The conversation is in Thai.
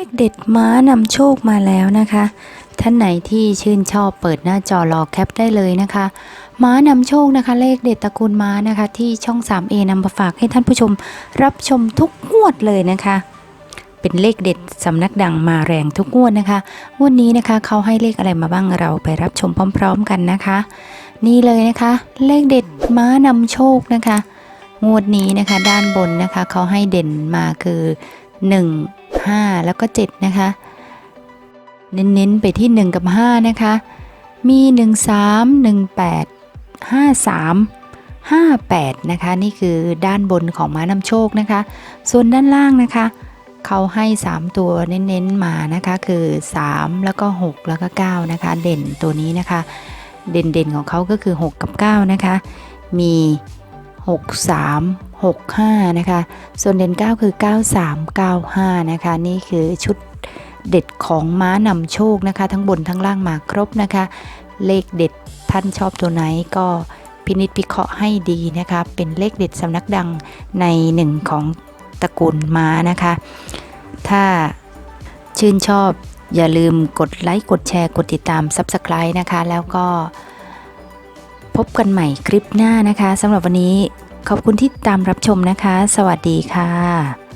เลขเด็ดม้านำโชคมาแล้วนะคะ ท่านไหนที่ชื่นชอบเปิดหน้าจอรอแคปได้เลยนะคะ ม้านำโชคนะคะ เลขเด็ดตระกูลม้านะคะ ที่ช่อง 3A นำมาฝากให้ท่านผู้ชมรับชมทุกงวดเลยนะคะ เป็นเลขเด็ดสำนักดังมาแรงทุกงวดนะคะงวดนี้นะคะเขาให้เลขอะไรมาบ้างเราไปรับชมพร้อม ๆ กันนะคะ นี่เลยนะคะ เลขเด็ดม้านำโชคนะคะ งวดนี้นะคะ ด้านบนนะคะเขาให้เด่นมาคือ 1 5 แล้วก็ 7 นะคะ เน้นๆไปที่ 1 กับ 5 นะคะ มี 1 3 1 8 5 3 5 8 นะคะ นี่คือด้านบนของม้านำโชคนะคะ ส่วนด้านล่างนะคะ เขาให้ 3 ตัวเน้นๆมานะคะ คือ 3 แล้วก็ 6 แล้วก็ 9 นะคะ เด่นตัวนี้นะคะ เด่นๆของเขาก็คือ 6 กับ 9 นะคะ มี 6 3 6 5 นะคะ ส่วนเด่น 9 คือ 9 3 9 5 นะคะ นี่คือชุดเด็ดของม้านำโชคนะคะ ทั้งบนทั้งล่างมาครบนะคะ เลขเด็ดท่านชอบตัวไหนก็พินิจพิเคราะห์ให้ดีนะคะ เป็นเลขเด็ดสำนักดังในหนึ่งของตระกูลม้านะคะ ถ้าชื่นชอบอย่าลืมกดไลค์ กดแชร์ กดติดตาม Subscribe นะคะ แล้วก็พบกันใหม่คลิปหน้านะคะสำหรับวันนี้ ขอบคุณที่ตามรับชมนะคะ สวัสดีค่ะ